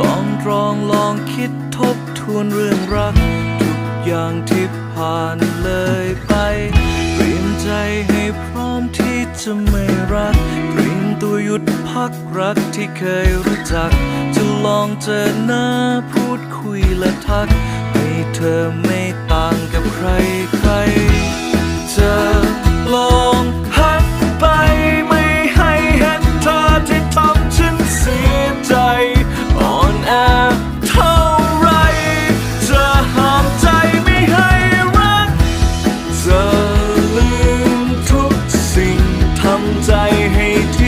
ตรองลองคิดทบทวนเรื่องรัก ทุกอย่างที่ผ่านเลยไปเตรียมใจให้พร้อมที่จะไม่รักเตรียมตัวหยุดพักรักที่เคยรู้จัก จะลองเจอหน้าพูดคุยและทัก ให้เธอไม่ต่างกับใครใคร 藏在黑。